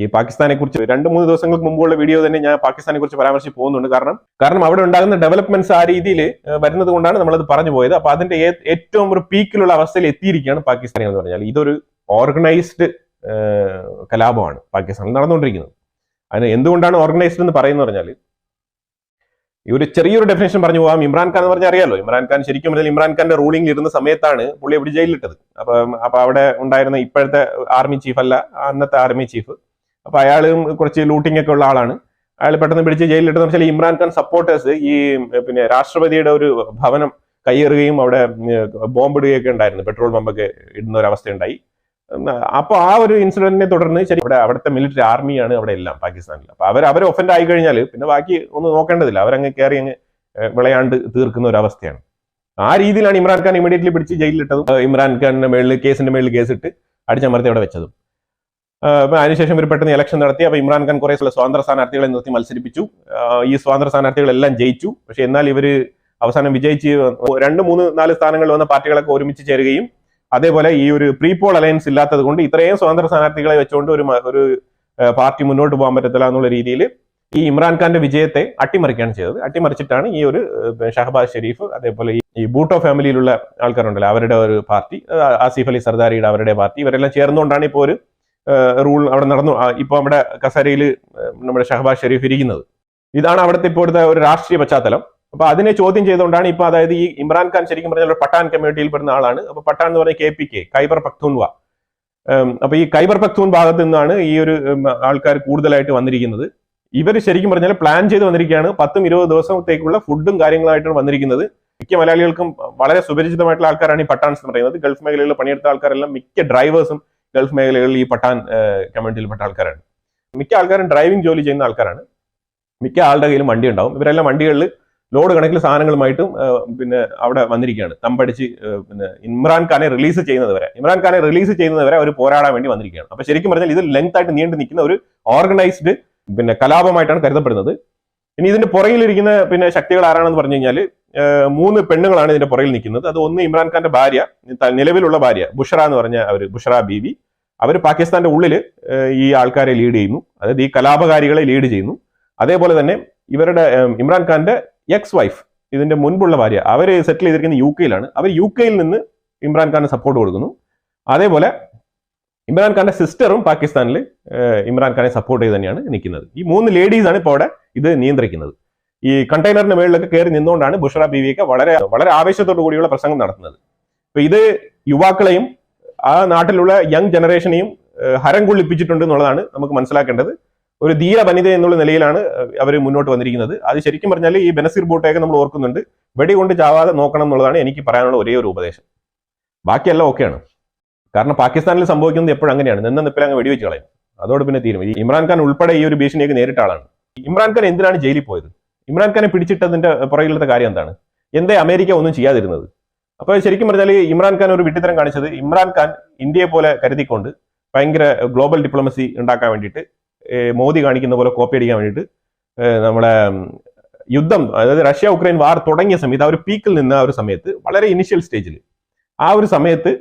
ഈ പാകിസ്ഥാനെ കുറിച്ച് രണ്ട് മൂന്ന് ദിവസങ്ങൾക്ക് മുമ്പുള്ള വീഡിയോ തന്നെ ഞാൻ പാകിസ്ഥാനെ കുറിച്ച് പരാമർശിച്ച് പോകുന്നുണ്ട്. കാരണം കാരണം അവിടെ ഉണ്ടാകുന്ന ഡെവലപ്മെന്റ്സ് ആ രീതിയിൽ വരുന്നത് കൊണ്ടാണ് നമ്മളത് പറഞ്ഞു പോയത്. അപ്പൊ അതിന്റെ ഏറ്റവും ഒരു പീക്കിലുള്ള അവസ്ഥയിൽ എത്തിയിരിക്കുകയാണ് പാകിസ്ഥാൻ എന്ന് പറഞ്ഞാൽ. ഇതൊരു ഓർഗനൈസ്ഡ് കലാപമാണ് പാകിസ്ഥാനിൽ നടന്നുകൊണ്ടിരിക്കുന്നത്. അതിന് എന്തുകൊണ്ടാണ് ഓർഗനൈസ്ഡ് എന്ന് പറയുന്നത് പറഞ്ഞാൽ ഈ ഒരു ചെറിയൊരു ഡെഫിനേഷൻ പറഞ്ഞു പോകാം. ഇമ്രാൻഖാൻ എന്ന് പറഞ്ഞാൽ അറിയാലോ? ഇമ്രാൻഖാൻ ശരിക്കും പറഞ്ഞാൽ ഇമ്രാൻഖാന്റെ റൂളിംഗിൽ ഇരുന്ന സമയത്താണ് പുള്ളി എവിടെ ജയിലിലിട്ടത് അപ്പൊ അപ്പൊ അവിടെ ഉണ്ടായിരുന്ന ഇപ്പോഴത്തെ ആർമി ചീഫ് അല്ല അന്നത്തെ ആർമി ചീഫ് അപ്പൊ അയാളും കുറച്ച് ലൂട്ടിംഗ് ഒക്കെ ഉള്ള ആളാണ്. അയാൾ പെട്ടെന്ന് പിടിച്ച് ജയിലിലിട്ടെന്ന് വെച്ചാൽ ഇമ്രാൻഖാൻ സപ്പോർട്ടേഴ്സ് ഈ പിന്നെ രാഷ്ട്രപതിയുടെ ഒരു ഭവനം കയ്യേറുകയും അവിടെ ബോംബിടുകയൊക്കെ ഉണ്ടായിരുന്നു. പെട്രോൾ പമ്പൊക്കെ ഇടുന്ന ഒരു അവസ്ഥയുണ്ടായി. അപ്പോൾ ആ ഒരു ഇൻസിഡന്റിനെ തുടർന്ന് ശരി ഇവിടെ അവിടുത്തെ മിലിറ്ററി ആർമിയാണ് അവിടെ എല്ലാം പാകിസ്ഥാനിൽ. അപ്പോൾ അവർ അവർ ഒഫൻഡ് ആയി കഴിഞ്ഞാൽ പിന്നെ ബാക്കി ഒന്നും നോക്കേണ്ടതില്ല. അവരങ്ങ് കയറി അങ്ങ് വിളയാണ്ട് തീർക്കുന്ന ഒരു അവസ്ഥയാണ്. ആ രീതിയിലാണ് ഇമ്രാൻഖാൻ ഇമീഡിയറ്റ്ലി പിടിച്ച് ജയിലിലിട്ടതും. ഏഹ് ഇമ്രാൻഖാന്റെ മേളിൽ കേസിന്റെ മേളിൽ കേസിട്ട് അടിച്ചമർത്തി അവിടെ വെച്ചതും. അതിനുശേഷം ഇവർ പെട്ടെന്ന് ഇലക്ഷൻ നടത്തി. അപ്പൊ ഇമ്രാൻഖാൻ കുറെ സ്വാതന്ത്ര്യ സ്ഥാനാർത്ഥികളെ നിർത്തി മത്സരിപ്പിച്ചു. ഈ സ്വാതന്ത്ര്യ സ്ഥാനാർത്ഥികളെല്ലാം ജയിച്ചു. പക്ഷെ എന്നാൽ ഇവർ അവസാനം വിജയിച്ച് രണ്ട് മൂന്ന് നാല് സ്ഥാനങ്ങളിൽ വന്ന പാർട്ടികളൊക്കെ ഒരുമിച്ച് ചേരുകയും അതേപോലെ ഈ ഒരു പ്രീപോൾ അലയൻസ് ഇല്ലാത്തത് കൊണ്ട് ഇത്രയും സ്വതന്ത്ര സ്ഥാനാർത്ഥികളെ വെച്ചുകൊണ്ട് ഒരു ഒരു പാർട്ടി മുന്നോട്ട് പോകാൻ പറ്റത്തില്ല എന്നുള്ള രീതിയിൽ ഈ ഇമ്രാൻഖാന്റെ വിജയത്തെ അട്ടിമറിക്കുകയാണ് ചെയ്തത്. അട്ടിമറിച്ചിട്ടാണ് ഈ ഒരു ഷഹബാസ് ഷെരീഫ് അതേപോലെ ഈ ബൂട്ടോ ഫാമിലിയിലുള്ള ആൾക്കാരുണ്ടല്ലോ അവരുടെ ഒരു പാർട്ടി ആസിഫ് അലി സർദാരിയുടെ അവരുടെ പാർട്ടി ഇവരെല്ലാം ചേർന്നുകൊണ്ടാണ് ഇപ്പോൾ ഒരു റൂൾ അവിടെ നടന്നു. ഇപ്പോൾ നമ്മുടെ കസരയിൽ നമ്മുടെ ഷഹബാസ് ഷെരീഫ് ഇരിക്കുന്നത്. ഇതാണ് അവിടുത്തെ ഇപ്പോഴത്തെ ഒരു രാഷ്ട്രീയ പശ്ചാത്തലം. അപ്പൊ അതിനെ ചോദ്യം ചെയ്തുകൊണ്ടാണ് ഇപ്പൊ അതായത് ഈ ഇമ്രാൻഖാൻ ശരിക്കും പറഞ്ഞാൽ പട്ടാൻ കമ്മ്യൂണിറ്റിയിൽ പെടുന്ന ആളാണ്. അപ്പൊ പട്ടാൻ എന്ന് പറഞ്ഞ K P K Khyber Pakhtunkhwa ഉം, അപ്പൊ ഈ കൈബർ പഖ്തൂൻ ഭാഗത്ത് നിന്നാണ് ഈ ഒരു ആൾക്കാർ കൂടുതലായിട്ട് വന്നിരിക്കുന്നത്. ഇവർ ശരിക്കും പറഞ്ഞാൽ പ്ലാൻ ചെയ്ത് വന്നിരിക്കുകയാണ്. പത്തും ഇരുപത് ദിവസത്തേക്കുള്ള ഫുഡും കാര്യങ്ങളായിട്ടാണ് വന്നിരിക്കുന്നത്. മിക്ക മലയാളികൾക്കും വളരെ സുപരിചിതമായിട്ടുള്ള ആൾക്കാരാണ് ഈ പട്ടാൻസ് എന്ന് പറയുന്നത്. ഗൾഫ് മേഖലയിൽ പണിയെടുത്ത ആൾക്കാരെല്ലാം മിക്ക ഡ്രൈവേഴ്സും ഗൾഫ് മേഖലകളിൽ ഈ പട്ടാൻ കമ്മ്യൂണിറ്റിയിൽപ്പെട്ട ആൾക്കാരാണ്. മിക്ക ആൾക്കാരും ഡ്രൈവിംഗ് ജോലി ചെയ്യുന്ന ആൾക്കാരാണ്. മിക്ക ആളുടെ കയ്യിലും വണ്ടി ഉണ്ടാവും ഇവരെല്ലാം വണ്ടികളിൽ ലോഡ് കണക്കിൽ സാധനങ്ങളുമായിട്ടും പിന്നെ അവിടെ വന്നിരിക്കുകയാണ്. തമ്പടിച്ച് പിന്നെ ഇമ്രാൻഖാനെ റിലീസ് ചെയ്യുന്നത് വരെ. ഇമ്രാൻഖാനെ റിലീസ് ചെയ്യുന്നത് വരെ അവർ പോരാടാൻ വേണ്ടി വന്നിരിക്കുകയാണ്. അപ്പൊ ശരിക്കും പറഞ്ഞാൽ ഇത് ലെങ്ത് ആയിട്ട് നീണ്ടു നിൽക്കുന്ന ഒരു ഓർഗനൈസ്ഡ് പിന്നെ കലാപമായിട്ടാണ് കരുതപ്പെടുന്നത്. ഇനി ഇതിന്റെ പുറകിലിരിക്കുന്ന പിന്നെ ശക്തികൾ ആരാണെന്ന് പറഞ്ഞു കഴിഞ്ഞാൽ മൂന്ന് പെണ്ണുങ്ങളാണ് ഇതിന്റെ പുറകിൽ നിൽക്കുന്നത്. അത് ഒന്ന് ഇമ്രാൻഖാന്റെ ഭാര്യ നിലവിലുള്ള ഭാര്യ ബുഷറ എന്ന് പറഞ്ഞ അവർ ബുഷറ ബീവി. അവർ പാകിസ്ഥാന്റെ ഉള്ളിൽ ഈ ആൾക്കാരെ ലീഡ് ചെയ്യുന്നു. അതായത് ഈ കലാപകാരികളെ ലീഡ് ചെയ്യുന്നു. അതേപോലെ തന്നെ ഇവരുടെ ഇമ്രാൻഖാന്റെ എക്സ് വൈഫ് ഇതിന്റെ മുൻപുള്ള ഭാര്യ അവർ സെറ്റിൽ ചെയ്തിരിക്കുന്ന യു കെയിലാണ്. അവർ യു കെയിൽ നിന്ന് ഇമ്രാൻഖാന് സപ്പോർട്ട് കൊടുക്കുന്നു. അതേപോലെ ഇമ്രാൻഖാന്റെ സിസ്റ്ററും പാകിസ്ഥാനിൽ ഇമ്രാൻഖാനെ സപ്പോർട്ട് ചെയ്ത് തന്നെയാണ് നിൽക്കുന്നത്. ഈ മൂന്ന് ലേഡീസാണ് ഇപ്പോൾ അവിടെ ഇത് നിയന്ത്രിക്കുന്നത്. ഈ കണ്ടെയ്നറിന് മുകളിലൊക്കെ കയറി നിന്നുകൊണ്ടാണ് ബുഷറ ബീവിയൊക്കെ വളരെ വളരെ ആവേശത്തോടു കൂടിയുള്ള പ്രസംഗം നടത്തുന്നത്. അപ്പൊ ഇത് യുവാക്കളെയും ആ നാട്ടിലുള്ള യങ് ജനറേഷനെയും ഹരം കൊള്ളിപ്പിച്ചിട്ടുണ്ട് എന്നുള്ളതാണ് നമുക്ക് മനസ്സിലാക്കേണ്ടത്. ഒരു ധീര വനിത എന്നുള്ള നിലയിലാണ് അവർ മുന്നോട്ട് വന്നിരിക്കുന്നത്. അത് ശരിക്കും പറഞ്ഞാൽ ഈ ബനസീർ ബോട്ടയൊക്കെ നമ്മൾ ഓർക്കുന്നുണ്ട്. വെടികൊണ്ട് ചാവാതെ നോക്കണം എന്നുള്ളതാണ് എനിക്ക് പറയാനുള്ള ഒരേ ഒരു ഉപദേശം. ബാക്കിയെല്ലാം ഓക്കെയാണ്. കാരണം പാകിസ്ഥാനിൽ സംഭവിക്കുന്നത് എപ്പോഴും അങ്ങനെയാണ്. നിന്ന നിപ്പിൽ അങ്ങ് വെടിവെച്ച് കളയും. അതോട് പിന്നെ തീരും. ഇമ്രാൻഖാൻ ഉൾപ്പെടെ ഈ ഒരു ഭീഷണിയൊക്കെ നേരിട്ട ആളാണ്. ഇമ്രാൻഖാൻ എന്തിനാണ് ജയിലിൽ പോയത്? ഇമ്രാൻഖാനെ പിടിച്ചിട്ടതിന്റെ പുറകിലത്തെ കാര്യം എന്താണ്? എന്തേ അമേരിക്ക ഒന്നും ചെയ്യാതിരുന്നത്? അപ്പോൾ ശരിക്കും പറഞ്ഞാൽ ഇമ്രാൻഖാൻ ഒരു വിട്ടിത്തരം കാണിച്ചത് ഇമ്രാൻഖാൻ ഇന്ത്യയെ പോലെ കരുതിക്കൊണ്ട് ഭയങ്കര ഗ്ലോബൽ ഡിപ്ലോമസി ഉണ്ടാക്കാൻ വേണ്ടിയിട്ട് മോദി കാണിക്കുന്ന പോലെ കോപ്പി അടിക്കാൻ വേണ്ടിയിട്ട് നമ്മുടെ യുദ്ധം അതായത് റഷ്യ ഉക്രൈൻ വാർ തുടങ്ങിയ സമയത്ത് ആ ഒരു പീക്കിൽ നിന്ന് ആ ഒരു സമയത്ത് വളരെ ഇനിഷ്യൽ സ്റ്റേജിൽ ആ ഒരു സമയത്ത്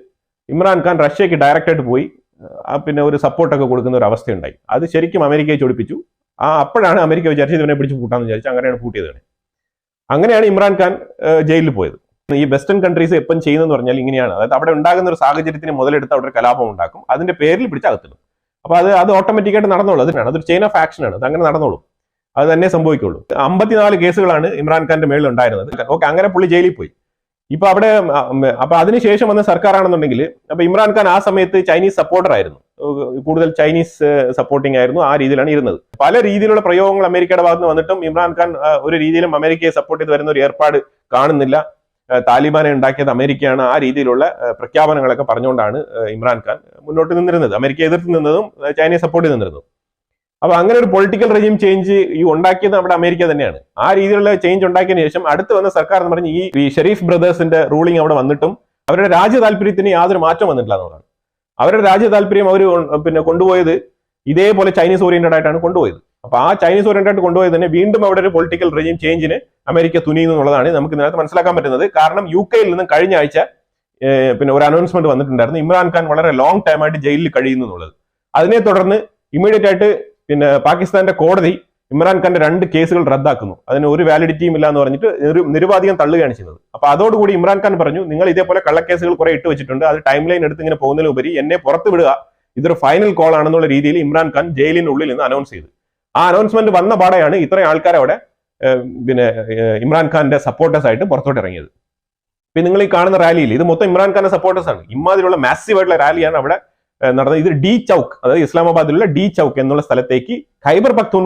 ഇമ്രാൻഖാൻ റഷ്യക്ക് ഡയറക്റ്റായിട്ട് പോയി പിന്നെ ഒരു സപ്പോർട്ടൊക്കെ കൊടുക്കുന്ന ഒരു അവസ്ഥയുണ്ടായി. അത് ശരിക്കും അമേരിക്കയെ ചൊടിപ്പിച്ചു. ആ അപ്പോഴാണ് അമേരിക്ക വിചാരിച്ചത് ഇവനെ പിടിച്ച് പൂട്ടാന്ന് വിചാരിച്ചു അങ്ങനെയാണ് പൂട്ടിയത് അങ്ങനെയാണ് ഇമ്രാൻഖാൻ ജയിലിൽ പോയത്. ഈ വെസ്റ്റേൺ കൺട്രീസ് എപ്പം ചെയ്യുന്നതെന്ന് പറഞ്ഞാൽ ഇങ്ങനെയാണ്. അതായത് അവിടെ ഉണ്ടാകുന്ന ഒരു സാഹചര്യത്തിന് മുതലെടുത്ത് അവിടെ ഒരു കലാപം ഉണ്ടാക്കും. അതിന്റെ പേരിൽ പിടിച്ച് അകത്തിടും. അപ്പൊ അത് അത് ഓട്ടോമാറ്റിക്കായിട്ട് നടന്നോളൂ. അതിനാണ് അതൊരു ചെയിൻ ഓഫ് ആക്ഷൻ ആണ്. അത് അങ്ങനെ നടന്നോളൂ. അത് തന്നെ സംഭവിക്കുള്ളൂ. അമ്പത്തിനാല് കേസുകളാണ് ഇമ്രാൻഖാന്റെ മേളിൽ ഉണ്ടായിരുന്നത്. ഓക്കെ അങ്ങനെ പുള്ളി ജയിലിൽ പോയി. ഇപ്പൊ അവിടെ അപ്പൊ അതിനുശേഷം വന്ന സർക്കാരാണെന്നുണ്ടെങ്കിൽ അപ്പൊ ഇമ്രാൻഖാൻ ആ സമയത്ത് ചൈനീസ് സപ്പോർട്ടർ ആയിരുന്നു. കൂടുതൽ ചൈനീസ് സപ്പോർട്ടിംഗ് ആയിരുന്നു ആ രീതിയിലാണ് ഇരുന്നത്. പല രീതിയിലുള്ള പ്രയോഗങ്ങൾ അമേരിക്കയുടെ ഭാഗത്ത് വന്നിട്ടും ഇമ്രാൻഖാൻ ഒരു രീതിയിലും അമേരിക്കയെ സപ്പോർട്ട് ചെയ്ത് വരുന്ന ഒരു ഏർപ്പാട് കാണുന്നില്ല. താലിബാനെ ഉണ്ടാക്കിയത് അമേരിക്കയാണ് ആ രീതിയിലുള്ള പ്രഖ്യാപനങ്ങളൊക്കെ പറഞ്ഞുകൊണ്ടാണ് ഇമ്രാൻഖാൻ മുന്നോട്ട് നിന്നിരുന്നത്. അമേരിക്കയെ എതിർത്ത് നിന്നതും ചൈനയെ സപ്പോർട്ട് ചെയ്ത് നിന്നിരുന്നതും. അപ്പൊ അങ്ങനെ ഒരു പൊളിറ്റിക്കൽ റെജിം ചേഞ്ച് ഈ ഉണ്ടാക്കിയത് നമ്മുടെ അമേരിക്ക തന്നെയാണ്. ആ രീതിയിലുള്ള ചേഞ്ച് ഉണ്ടാക്കിയതിനു ശേഷം അടുത്ത് വന്ന സർക്കാർ എന്ന് പറഞ്ഞ് ഈ ഷെരീഫ് ബ്രദേഴ്സിന്റെ റൂളിംഗ് അവിടെ വന്നിട്ടും അവരുടെ രാജ്യ താല്പര്യത്തിന് യാതൊരു മാറ്റം വന്നിട്ടില്ല എന്നുള്ളതാണ് അവരുടെ രാജ്യ താല്പര്യം അവർ പിന്നെ കൊണ്ടുപോയത് ഇതേപോലെ ചൈനീസ് ഓറിയന്റഡ് ആയിട്ടാണ് കൊണ്ടുപോയത്. അപ്പൊ ആ ചൈനീസ് ഓറിയന്റഡ് ആയിട്ട് കൊണ്ടുപോയത് തന്നെ വീണ്ടും അവിടെ ഒരു പൊളിറ്റിക്കൽ റെജിം ചേഞ്ചിന് അമേരിക്ക തുനിയുന്നു എന്നുള്ളതാണ് നമുക്ക് ഇതിനകത്ത് മനസ്സിലാക്കാൻ പറ്റുന്നത്. കാരണം യു കെയിൽ നിന്നും കഴിഞ്ഞ ആഴ്ച പിന്നെ ഒരു അനൗൺസ്മെന്റ് വന്നിട്ടുണ്ടായിരുന്നു ഇമ്രാൻഖാൻ വളരെ ലോങ് ടൈം ആയിട്ട് ജയിലിൽ കഴിയുന്നു എന്നുള്ളത്. അതിനെ തുടർന്ന് ഇമ്മീഡിയറ്റ് ആയിട്ട് പിന്നെ പാകിസ്ഥാന്റെ കോടതി ഇമ്രാൻഖാന്റെ രണ്ട് കേസുകൾ റദ്ദാക്കുന്നു. അതിന് ഒരു വാലിഡിറ്റിയും ഇല്ല എന്ന് പറഞ്ഞിട്ട് ഒരു നിരുപാധികം തള്ളുകയാണ് ചെയ്യുന്നത് അപ്പൊ അതോടുകൂടി ഇമ്രാൻഖാൻ പറഞ്ഞു നിങ്ങൾ ഇതേപോലെ കള്ളക്കേസുകൾ കുറെ ഇട്ട് വെച്ചിട്ടുണ്ട്. അത് ടൈം ലൈൻ എടുത്ത് ഇങ്ങനെ പോകുന്നതിലുപരി എന്നെ പുറത്തു വിടുക. ഇതൊരു ഫൈനൽ കോൾ ആണെന്നുള്ള രീതിയിൽ ഇമ്രാൻഖാൻ ജയിലിനുള്ളിൽ നിന്ന് അനൗൺസ് ചെയ്തു. ആ അനൗൺസ്മെന്റ് വന്ന പാടെയാണ് ഇത്രയും ആൾക്കാർ അവിടെ പിന്നെ ഇമ്രാൻഖാന്റെ സപ്പോർട്ടേഴ്സ് ആയിട്ട് പുറത്തോട്ട് ഇറങ്ങിയത്. പിന്നെ നിങ്ങൾ ഈ കാണുന്ന റാലിയിൽ ഇത് മൊത്തം ഇമ്രാൻഖാന്റെ സപ്പോർട്ടേഴ്സ് ആണ്. ഇമാതിരിയുള്ള മാസീവ് ആയിട്ടുള്ള റാലിയാണ് അവിടെ ഏഹ്, നടന്നത് ഇത് ഡി ചൌക്ക് അതായത് ഇസ്ലാമാബാദിലുള്ള ഡി ചൌക്ക് എന്നുള്ള സ്ഥലത്തേക്ക് ഖൈബർ പക്തൂൺ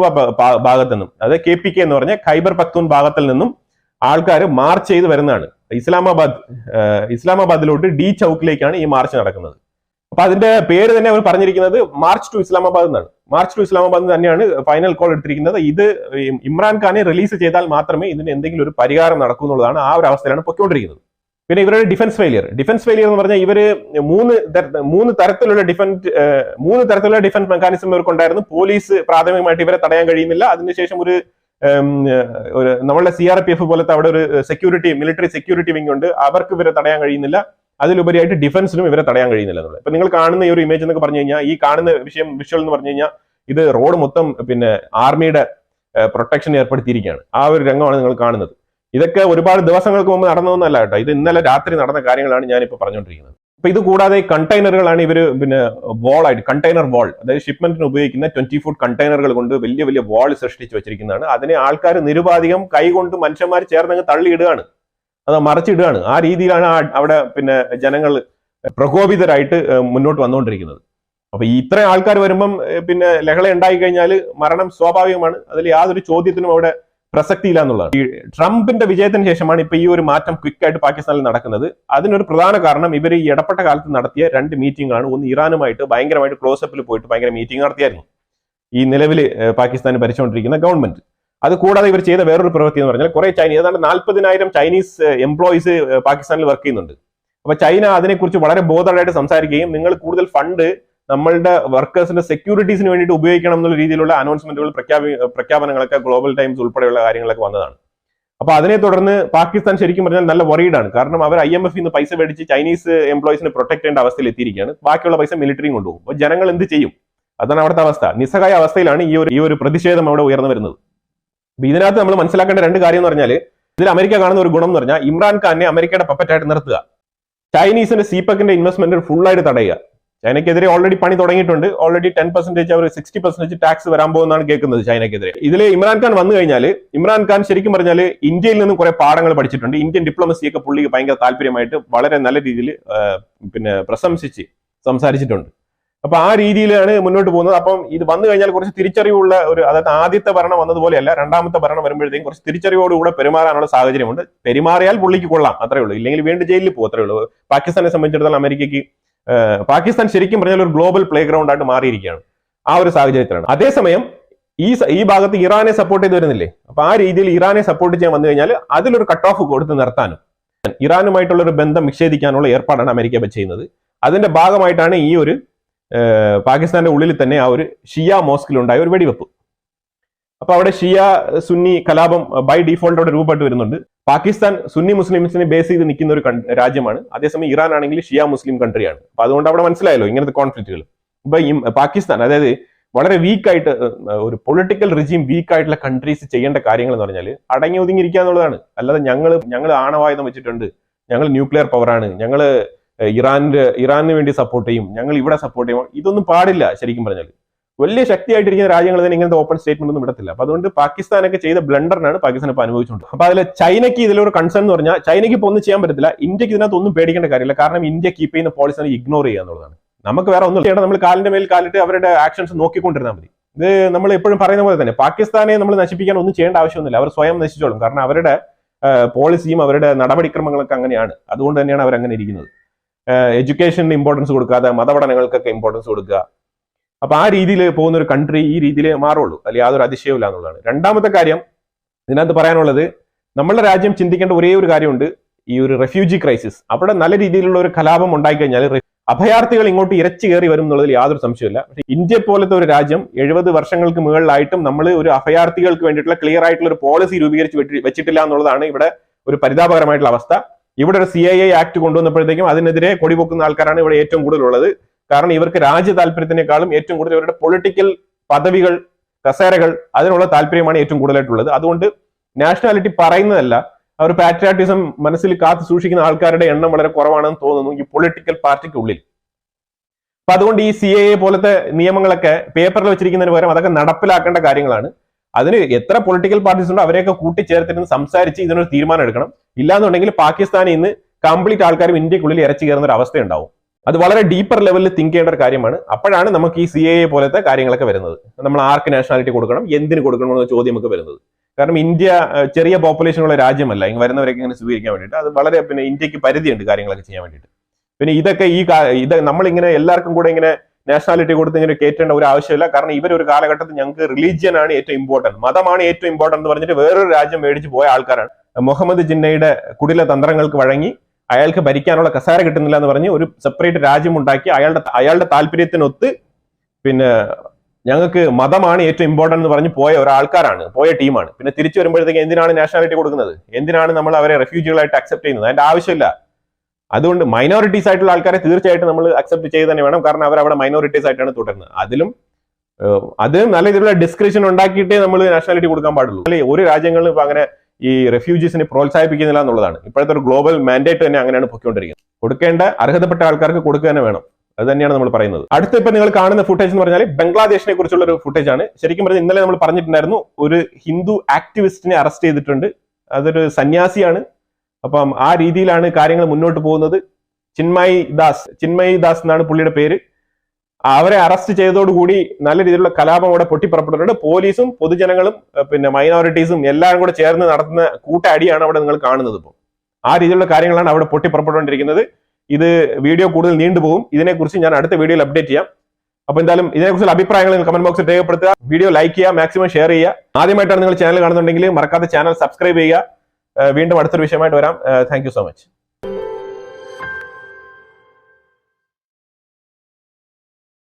ഭാഗത്ത് നിന്നും അതായത് കെ പി കെ എന്ന് പറഞ്ഞ ഖൈബർ പക്തൂൺ ഭാഗത്തിൽ നിന്നും ആൾക്കാർ മാർച്ച് ചെയ്ത് വരുന്നതാണ്. ഇസ്ലാമാബാദ് ഇസ്ലാമാബാദിലോട്ട് ഡി ചൌക്കിലേക്കാണ് ഈ മാർച്ച് നടക്കുന്നത്. അപ്പൊ അതിന്റെ പേര് തന്നെ അവർ പറഞ്ഞിരിക്കുന്നത് മാർച്ച് ടു ഇസ്ലാമാബാദ് എന്നാണ്. മാർച്ച് ടു ഇസ്ലാമാബാദ് തന്നെയാണ് ഫൈനൽ കോൾ എടുത്തിരിക്കുന്നത്. ഇത് ഇമ്രാൻഖാനെ റിലീസ് ചെയ്താൽ മാത്രമേ ഇതിന് എന്തെങ്കിലും ഒരു പരിഹാരം നടക്കൂ എന്നുള്ളതാണ് ആ ഒരു അവസ്ഥയിലാണ് പൊയ്ക്കൊണ്ടിരിക്കുന്നത്. പിന്നെ ഇവരുടെ ഡിഫൻസ് ഫെയിലിയർ ഡിഫൻസ് ഫെയിലിയർ എന്ന് പറഞ്ഞാൽ ഇവർ മൂന്ന് മൂന്ന് തരത്തിലുള്ള ഡിഫൻസ് മൂന്ന് തരത്തിലുള്ള ഡിഫൻസ് മെക്കാനിസം ഇവർക്കുണ്ടായിരുന്നു. പോലീസ് പ്രാഥമികമായിട്ട് ഇവരെ തടയാൻ കഴിയുന്നില്ല. അതിനുശേഷം ഒരു ഒരു നമ്മളുടെ സി ആർ പി എഫ് പോലത്തെ അവിടെ ഒരു സെക്യൂരിറ്റി മിലിറ്ററി സെക്യൂരിറ്റി വിങ് ഉണ്ട്. അവർക്ക് ഇവരെ തടയാൻ കഴിയുന്നില്ല. അതിലുപരിയായിട്ട് ഡിഫൻസിനും ഇവരെ തടയാൻ കഴിയുന്നില്ല എന്നുള്ളത്. ഇപ്പൊ നിങ്ങൾ കാണുന്ന ഈ ഒരു ഇമേജ് എന്നൊക്കെ പറഞ്ഞു കഴിഞ്ഞാൽ ഈ കാണുന്ന വിഷയം വിഷ്വൽ എന്ന് പറഞ്ഞു കഴിഞ്ഞാൽ ഇത് റോഡ് മൊത്തം പിന്നെ ആർമിയുടെ പ്രൊട്ടക്ഷൻ ഏർപ്പെടുത്തിയിരിക്കുകയാണ്. ആ ഒരു രംഗമാണ് നിങ്ങൾ കാണുന്നത്. ഇതൊക്കെ ഒരുപാട് ദിവസങ്ങൾക്ക് മുമ്പ് നടന്നതൊന്നല്ല കേട്ടോ. ഇത് ഇന്നലെ രാത്രി നടന്ന കാര്യങ്ങളാണ് ഞാനിപ്പോൾ പറഞ്ഞുകൊണ്ടിരിക്കുന്നത്. അപ്പൊ ഇത് കൂടാതെ കണ്ടെയ്നറുകളാണ് ഇവർ പിന്നെ വാൾ ആയിട്ട് കണ്ടെയ്നർ വാൾ അതായത് ഷിപ്മെന്റിന് ഉപയോഗിക്കുന്ന ട്വന്റി ഫുട്ട് കണ്ടെയ്നറുകൾ കൊണ്ട് വലിയ വലിയ വാൾ സൃഷ്ടിച്ച് വെച്ചിരിക്കുന്നതാണ്. അതിനെ ആൾക്കാർ നിരുപാധികം കൈകൊണ്ട് മനുഷ്യന്മാർ ചേർന്നങ്ങ് തള്ളിയിടുകയാണ്. അത് മറച്ചിടുകയാണ്. ആ രീതിയിലാണ് അവിടെ പിന്നെ ജനങ്ങൾ പ്രകോപിതരായിട്ട് മുന്നോട്ട് വന്നുകൊണ്ടിരിക്കുന്നത്. അപ്പൊ ഇത്രയും ആൾക്കാർ വരുമ്പം പിന്നെ ലഹള ഉണ്ടായി കഴിഞ്ഞാൽ മരണം സ്വാഭാവികമാണ്. അതിൽ യാതൊരു ചോദ്യത്തിനും അവിടെ പ്രസക്തിയില്ല എന്നുള്ളത് ഈ ട്രംപിന്റെ വിജയത്തിന് ശേഷമാണ് ഇപ്പൊ ഈ ഒരു മാറ്റം ക്വിക്കായിട്ട് പാകിസ്ഥാനിൽ നടക്കുന്നത്. അതിനൊരു പ്രധാന കാരണം ഇവർ ഈ ഇടപെട്ട കാലത്ത് നടത്തിയ രണ്ട് മീറ്റിംഗാണ് ഒന്ന് ഇറാനുമായിട്ട് ഭയങ്കരമായിട്ട് ക്ലോസപ്പിൽ പോയിട്ട് ഭയങ്കര മീറ്റിംഗ് നടത്തിയായിരുന്നു. ഈ നിലവിൽ പാകിസ്ഥാൻ ഭരിച്ചുകൊണ്ടിരിക്കുന്ന ഗവൺമെന്റ് അത് കൂടാതെ ഇവർ ചെയ്ത വേറൊരു പ്രവൃത്തി എന്ന് പറഞ്ഞാൽ കുറെ ചൈനീസ് ഏതാണ്ട് നാൽപ്പതിനായിരം ചൈനീസ് എംപ്ലോയീസ് പാകിസ്ഥാനിൽ വർക്ക് ചെയ്യുന്നുണ്ട്. അപ്പൊ ചൈന അതിനെക്കുറിച്ച് വളരെ ബോധമായിട്ട് സംസാരിക്കുകയും നിങ്ങൾ കൂടുതൽ ഫണ്ട് നമ്മളുടെ വർക്കേഴ്സിന്റെ സെക്യൂരിറ്റീസിന് വേണ്ടിയിട്ട് ഉപയോഗിക്കണം എന്നുള്ള രീതിയിലുള്ള അനൗൺസ്മെന്റുകൾ പ്രഖ്യാപി പ്രഖ്യാപനങ്ങളൊക്കെ ഗ്ലോബൽ ടൈംസ് ഉൾപ്പെടെയുള്ള കാര്യങ്ങളൊക്കെ വന്നതാണ്. അപ്പൊ അതിനെ തുടർന്ന് പാകിസ്ഥാൻ ശരിക്കും പറഞ്ഞാൽ നല്ല വറീഡാണ് കാരണം അവർ ഐ എം എഫ് നിന്ന് പൈസ മേടിച്ച് ചൈനീസ് എംപ്ലോയീസിനെ പ്രൊട്ടക്ട് ചെയ്യേണ്ട അവസ്ഥയിൽ എത്തിയിരിക്കുകയാണ്. ബാക്കിയുള്ള പൈസ മിലിറ്ററിയും കൊണ്ടുപോകും. അപ്പൊ ജനങ്ങൾ എന്ത് ചെയ്യും? അതാണ് അവിടുത്തെ അവസ്ഥ. നിസ്സഹായ അവസ്ഥയിലാണ് ഈ ഒരു ഈ ഒരു പ്രതിഷേധം അവിടെ ഉയർന്നു വരുന്നത്. അപ്പൊ ഇതിനകത്ത് നമ്മൾ മനസ്സിലാക്കേണ്ട രണ്ട് കാര്യം എന്ന് പറഞ്ഞാൽ ഇതിൽ അമേരിക്ക കാണുന്ന ഒരു ഗുണം എന്ന് പറഞ്ഞാൽ ഇമ്രാൻഖാനെ അമേരിക്കയുടെ പപ്പറ്റായിട്ട് നിർത്തുക. ചൈനീസിന്റെ സീപക്കിന്റെ ഇൻവെസ്റ്റ്മെന്റ് ഫുൾ ആയിട്ട് തടയുക. ചൈനയ്ക്കെതിരെ ഓൾറെഡി പണി തുടങ്ങിയിട്ടുണ്ട്. ഓൾറെഡി ടെൻ പെർസെന്റേജ് അവർ സിക്സ്റ്റി പെർസെന്റേജ് ടാക്സ് വരാൻ പോകുന്നതാണ് കേൾക്കുന്നത് ചൈനയ്ക്കെതിരെ. ഇതിൽ ഇമ്രാൻഖാൻ വന്നു കഴിഞ്ഞാൽ ഇമ്രാൻഖാൻ ശരിക്കും പറഞ്ഞാൽ ഇന്ത്യയിൽ നിന്നും കുറെ പാഠങ്ങൾ പഠിച്ചിട്ടുണ്ട്. ഇന്ത്യൻ ഡിപ്ലോമസിയൊക്കെ പുള്ളിക്ക് ഭയങ്കര താല്പര്യമായിട്ട് വളരെ നല്ല രീതിയിൽ പിന്നെ പ്രശംസിച്ച് സംസാരിച്ചിട്ടുണ്ട്. അപ്പൊ ആ രീതിയിലാണ് മുന്നോട്ട് പോകുന്നത്. അപ്പം ഇത് വന്നു കഴിഞ്ഞാൽ കുറച്ച് തിരിച്ചറിവുള്ള ഒരു അതായത് ആദ്യത്തെ ഭരണം വന്നതുപോലെയല്ല രണ്ടാമത്തെ ഭരണം വരുമ്പോഴത്തേക്കും കുറച്ച് തിരിച്ചറിവോടുകൂടെ പെരുമാറാനുള്ള സാഹചര്യമുണ്ട്. പെരുമാറിയാൽ പുള്ളിക്ക് കൊള്ളാം അത്രേ ഉള്ളൂ. ഇല്ലെങ്കിൽ വീണ്ടും ജയിലിൽ പോകും അത്രേ ഉള്ളൂ. പാകിസ്ഥാനെ സംബന്ധിച്ചിടത്തോളം അമേരിക്കയ്ക്ക് പാകിസ്ഥാൻ ശരിക്കും പറഞ്ഞാൽ ഒരു ഗ്ലോബൽ പ്ലേ ഗ്രൗണ്ട് ആയിട്ട് മാറിയിരിക്കുകയാണ്. ആ ഒരു സാഹചര്യത്തിലാണ്. അതേസമയം ഈ ഈ ഭാഗത്ത് ഇറാനെ സപ്പോർട്ട് ചെയ്ത് വരുന്നില്ലേ? അപ്പൊ ആ രീതിയിൽ ഇറാനെ സപ്പോർട്ട് ചെയ്യാൻ വന്നു കഴിഞ്ഞാൽ അതിലൊരു കട്ട് ഓഫ് കൊടുത്ത് നിർത്താനും ഇറാനുമായിട്ടുള്ള ഒരു ബന്ധം വിച്ഛേദിക്കാനുള്ള ഏർപ്പാടാണ് അമേരിക്ക ഇപ്പൊ ചെയ്യുന്നത് അതിന്റെ ഭാഗമായിട്ടാണ് ഈ ഒരു പാകിസ്ഥാന്റെ ഉള്ളിൽ തന്നെ ആ ഒരു ഷിയ മോസ്കിലുണ്ടായ ഒരു വെടിവെപ്പ്. അപ്പൊ അവിടെ ഷിയ സുന്നി കലാപം ബൈ ഡിഫോൾട്ടോടെ രൂപപ്പെട്ട് വരുന്നുണ്ട്. പാകിസ്ഥാൻ സുന്നി മുസ്ലിംസിനെ ബേസ് ചെയ്ത് നിൽക്കുന്ന ഒരു രാജ്യമാണ്. അതേസമയം ഇറാൻ ആണെങ്കിൽ ഷിയ മുസ്ലിം കൺട്രിയാണ് അപ്പൊ അതുകൊണ്ട് അവിടെ മനസ്സിലായല്ലോ ഇങ്ങനത്തെ കോൺഫ്ലിക്റ്റുകൾ ഇപ്പൊ ഈ പാകിസ്ഥാൻ അതായത് വളരെ വീക്കായിട്ട് ഒരു പൊളിറ്റിക്കൽ റിജീം വീക്ക് ആയിട്ടുള്ള കൺട്രീസ് ചെയ്യേണ്ട കാര്യങ്ങൾ എന്ന് പറഞ്ഞാൽ അടങ്ങി ഒതുങ്ങിയിരിക്കുക എന്നുള്ളതാണ്. അല്ലാതെ ഞങ്ങൾ ഞങ്ങൾ ആണവായുധം വെച്ചിട്ടുണ്ട്. ഞങ്ങൾ ന്യൂക്ലിയർ പവറാണ് ഞങ്ങൾ ഇറാന്റെ ഇറാനു വേണ്ടി സപ്പോർട്ട് ചെയ്യും. ഞങ്ങൾ ഇവിടെ സപ്പോർട്ട് ചെയ്യും. ഇതൊന്നും പാടില്ല ശരിക്കും പറഞ്ഞാൽ വലിയ ശക്തിയായിട്ടിരിക്കുന്ന രാജ്യങ്ങൾ തന്നെ ഇങ്ങനത്തെ ഓപ്പൺ സ്റ്റേറ്റ്മെന്റ് ഒന്നും വിടത്തില്ല. അപ്പൊ അതുകൊണ്ട് പാകിസ്ഥാനൊക്കെ ചെയ്ത ബ്ലണ്ടറിനാണ് പാകിസ്ഥാൻ ഇപ്പൊ അനുഭവിച്ചുകൊണ്ട് അപ്പൊ അതിൽ ചൈനയ്ക്ക് ഇതിലൊരു കൺസേൺ എന്ന് പറഞ്ഞാൽ ചൈനയ്ക്ക് ഇപ്പൊ ഒന്നും ചെയ്യാൻ പറ്റത്തില്ല. ഇന്ത്യയ്ക്ക് ഇതിനകത്ത് ഒന്നും പേടിക്കേണ്ട കാര്യമില്ല. കാരണം ഇന്ത്യ കീപ്പ് ചെയ്യുന്ന പോളിസിനെ ഇഗ്നോർ ചെയ്യുക എന്നുള്ളതാണ്. നമുക്ക് വേറെ ഒന്നും ചെയ്യണം നമ്മൾ കാലിന്റെ മേൽ കാലിട്ട് അവരുടെ ആക്ഷൻസ് നോക്കിക്കൊണ്ടിരുന്നാൽ മതി. ഇത് നമ്മൾ എപ്പോഴും പറയുന്ന പോലെ തന്നെ പാകിസ്ഥാനെ നമ്മൾ നശിപ്പിക്കാൻ ഒന്നും ചെയ്യേണ്ട ആവശ്യമൊന്നുമില്ല. അവർ സ്വയം നശിച്ചോളും. കാരണം അവരുടെ പോളിസിയും അവരുടെ നടപടിക്രമങ്ങളൊക്കെ അങ്ങനെയാണ്. അതുകൊണ്ട് തന്നെയാണ് അവർ അങ്ങനെ ഇരിക്കുന്നത് എഡ്യൂക്കേഷന് ഇമ്പോർട്ടൻസ് കൊടുക്കാതെ മതപഠനങ്ങൾക്കൊക്കെ ഇമ്പോർട്ടൻസ് കൊടുക്കുക. അപ്പൊ ആ രീതിയിൽ പോകുന്ന ഒരു കൺട്രി ഈ രീതിയിൽ മാറുള്ളൂ. അല്ലെങ്കിൽ യാതൊരു അതിശയവും എന്നുള്ളതാണ്. രണ്ടാമത്തെ കാര്യം ഇതിനകത്ത് പറയാനുള്ളത് നമ്മളുടെ രാജ്യം ചിന്തിക്കേണ്ട ഒരേ ഒരു കാര്യമുണ്ട്. ഈ ഒരു റെഫ്യൂജി ക്രൈസിസ് അവിടെ നല്ല രീതിയിലുള്ള ഒരു കലാപം ഉണ്ടായി കഴിഞ്ഞാൽ അഭയാർത്ഥികൾ ഇങ്ങോട്ട് ഇരച്ചു കയറി വരും എന്നുള്ളതിൽ യാതൊരു സംശയമില്ല പക്ഷേ ഇന്ത്യ പോലത്തെ ഒരു രാജ്യം എഴുപത് വർഷങ്ങൾക്ക് മുകളിലായിട്ടും നമ്മൾ ഒരു അഭയാർത്ഥികൾക്ക് വേണ്ടിയിട്ടുള്ള ക്ലിയർ ആയിട്ടുള്ള ഒരു പോളിസി രൂപീകരിച്ച് വെച്ചിട്ടില്ല എന്നുള്ളതാണ് ഇവിടെ ഒരു പരിതാപകരമായിട്ടുള്ള അവസ്ഥ. ഇവിടെ ഒരു സി ഐ ഐ ആക്ട് കൊണ്ടുവന്നപ്പോഴത്തേക്കും അതിനെതിരെ കൊടിപൊക്കുന്ന ആൾക്കാരാണ് ഇവിടെ ഏറ്റവും കൂടുതലുള്ളത്. കാരണം ഇവർക്ക് രാജ്യ താല്പര്യത്തിനേക്കാളും ഏറ്റവും കൂടുതൽ ഇവരുടെ പൊളിറ്റിക്കൽ പദവികൾ കസേരകൾ അതിനുള്ള താല്പര്യമാണ് ഏറ്റവും കൂടുതലായിട്ടുള്ളത്. അതുകൊണ്ട് നാഷണാലിറ്റി പറയുന്നതല്ല അവർ പാട്രിയാറ്റിസം മനസ്സിൽ കാത്തു സൂക്ഷിക്കുന്ന ആൾക്കാരുടെ എണ്ണം വളരെ കുറവാണെന്ന് തോന്നുന്നു ഈ പൊളിറ്റിക്കൽ പാർട്ടിക്കുള്ളിൽ അപ്പൊ അതുകൊണ്ട് ഈ സി എ പോലത്തെ നിയമങ്ങളൊക്കെ പേപ്പറിൽ വെച്ചിരിക്കുന്നതിന് പകരം അതൊക്കെ നടപ്പിലാക്കേണ്ട കാര്യങ്ങളാണ്. അതിന് എത്ര പൊളിറ്റിക്കൽ പാർട്ടീസ് ഉണ്ടോ അവരെയൊക്കെ കൂട്ടിച്ചേർത്തിരുന്ന് സംസാരിച്ച് ഇതിനൊരു തീരുമാനം എടുക്കണം. ഇല്ലാന്നുണ്ടെങ്കിൽ പാകിസ്ഥാനിൽ നിന്ന് കംപ്ലീറ്റ് ആൾക്കാരും ഇന്ത്യക്കുള്ളിൽ ഇറച്ചി കയറുന്ന ഒരു അവസ്ഥ ഉണ്ടാവും അത് വളരെ ഡീപ്പർ ലെവലിൽ തിങ്ക് ചെയ്യേണ്ട ഒരു കാര്യമാണ്. അപ്പോഴാണ് നമുക്ക് ഈ സി എ പോലത്തെ കാര്യങ്ങളൊക്കെ വരുന്നത്. നമ്മൾ ആർക്ക് നാഷണാലിറ്റി കൊടുക്കണം എന്തിന് കൊടുക്കണം എന്ന ചോദ്യം നമുക്ക് വരുന്നത്. കാരണം ഇന്ത്യ ചെറിയ പോപ്പുലേഷൻ ഉള്ള രാജ്യമല്ല. ഇങ്ങനെ വരുന്നവരൊക്കെ ഇങ്ങനെ സ്വീകരിക്കാൻ വേണ്ടിയിട്ട്. അത് വളരെ പിന്നെ ഇന്ത്യയ്ക്ക് പരിധിയുണ്ട് കാര്യങ്ങളൊക്കെ ചെയ്യാൻ വേണ്ടിയിട്ട്. പിന്നെ ഇതൊക്കെ ഈ ഇത് നമ്മളിങ്ങനെ എല്ലാവർക്കും കൂടെ ഇങ്ങനെ നാഷണാലിറ്റി കൊടുത്ത് ഇങ്ങനെ കയറ്റേണ്ട ഒരു ആവശ്യമില്ല. കാരണം ഇവർ ഒരു കാലഘട്ടത്തിൽ ഞങ്ങൾക്ക് റിലീജിയൻ ആണ് ഏറ്റവും ഇമ്പോർട്ടന്റ് മതമാണ് ഏറ്റവും ഇമ്പോർട്ടന്റ് എന്ന് പറഞ്ഞിട്ട് വേറൊരു രാജ്യം മേടിച്ച് പോയ ആൾക്കാരാണ്. മുഹമ്മദ് ജിന്നയുടെ കുടില തന്ത്രങ്ങൾക്ക് വഴങ്ങി അയാൾക്ക് ഭരിക്കാനുള്ള കസാര കിട്ടുന്നില്ല എന്ന് പറഞ്ഞ് ഒരു സെപ്പറേറ്റ് രാജ്യം ഉണ്ടാക്കി അയാളുടെ അയാളുടെ താല്പര്യത്തിനൊത്ത് പിന്നെ ഞങ്ങൾക്ക് മതമാണ് ഏറ്റവും ഇമ്പോർട്ടന്റ് എന്ന് പറഞ്ഞ് പോയ ഒരാൾക്കാരാണ് പോയ ടീമാണ്. പിന്നെ തിരിച്ചു വരുമ്പോഴത്തേക്ക് എന്തിനാണ് നാഷണാലിറ്റി കൊടുക്കുന്നത്? എന്തിനാണ് നമ്മൾ അവരെ റെഫ്യൂജികളായിട്ട് അക്സെപ്റ്റ് ചെയ്യുന്നത്? അതിന്റെ ആവശ്യമില്ല. അതുകൊണ്ട് മൈനോറിറ്റീസ് ആയിട്ടുള്ള ആൾക്കാരെ തീർച്ചയായിട്ടും നമ്മൾ അക്സെപ്റ്റ് ചെയ്ത് തന്നെ വേണം. കാരണം അവർ അവിടെ മൈനോറിറ്റീസ് ആയിട്ടാണ് തുടരുന്നത്. അതിലും അത് നല്ല രീതിയിലുള്ള ഡിസ്ക്രിപ്ഷൻ ഉണ്ടാക്കിയിട്ടേ നമ്മൾ നാഷണാലിറ്റി കൊടുക്കാൻ പാടുള്ളൂ. അല്ലെ? ഒരു രാജ്യങ്ങളിലും ഇപ്പൊ അങ്ങനെ ഈ റെഫ്യൂജീസിനെ പ്രോത്സാഹിപ്പിക്കുന്നില്ല എന്നുള്ളതാണ്. ഇപ്പോഴത്തെ ഒരു ഗ്ലോബൽ മാൻഡേറ്റ് തന്നെ അങ്ങനെയാണ് പൊയ്ക്കൊണ്ടിരിക്കുന്നത്. കൊടുക്കേണ്ട അർഹതപ്പെട്ട ആൾക്കാർക്ക് കൊടുക്കുക തന്നെ വേണം. അത് തന്നെയാണ് നമ്മൾ പറയുന്നത്. അടുത്ത ഇപ്പൊ നിങ്ങൾ കാണുന്ന ഫുട്ടേജ് എന്ന് പറഞ്ഞാൽ ബംഗ്ലാദേശിനെ കുറിച്ചുള്ള ഒരു ഫുട്ടേജ് ആണ്. ശരിക്കും പറഞ്ഞാൽ ഇന്നലെ നമ്മൾ പറഞ്ഞിട്ടുണ്ടായിരുന്നു ഒരു ഹിന്ദു ആക്ടിവിസ്റ്റിനെ അറസ്റ്റ് ചെയ്തിട്ടുണ്ട്. അതൊരു സന്യാസിയാണ്. അപ്പം ആ രീതിയിലാണ് കാര്യങ്ങൾ മുന്നോട്ട് പോകുന്നത്. ചിന്മയി ദാസ് ചിന്മയി ദാസ് എന്നാണ് പുള്ളിയുടെ പേര്. അവരെ അറസ്റ്റ് ചെയ്തതോടുകൂടി നല്ല രീതിയിലുള്ള കലാപം അവിടെ പൊട്ടിപ്പുറപ്പെട്ടിട്ടുണ്ട് പോലീസും പൊതുജനങ്ങളും പിന്നെ മൈനോറിറ്റീസും എല്ലാവരും കൂടെ ചേർന്ന് നടത്തുന്ന കൂട്ടടിയാണ് അവിടെ നിങ്ങൾ കാണുന്നത് ഇപ്പോൾ ആ രീതിയിലുള്ള കാര്യങ്ങളാണ് അവിടെ പൊട്ടിപ്പുറപ്പെട്ടുകൊണ്ടിരിക്കുന്നത്. ഇത് വീഡിയോ കൂടുതൽ നീണ്ടുപോകും ഇതിനെക്കുറിച്ച് ഞാൻ അടുത്ത വീഡിയോയിൽ അപ്ഡേറ്റ് ചെയ്യാം. അപ്പൊ എന്തായാലും ഇതിനെക്കുറിച്ചുള്ള അഭിപ്രായങ്ങൾ നിങ്ങൾ കമന്റ് ബോക്സിൽ രേഖപ്പെടുത്തുക. വീഡിയോ ലൈക്ക് ചെയ്യുക മാക്സിമം ഷെയർ ചെയ്യുക. ആദ്യമായിട്ടാണ് നിങ്ങൾ ചാനൽ കാണുന്നുണ്ടെങ്കിൽ മറക്കാതെ ചാനൽ സബ്സ്ക്രൈബ് ചെയ്യുക. വീണ്ടും അടുത്തൊരു വിഷയമായിട്ട് വരാം. Thank so much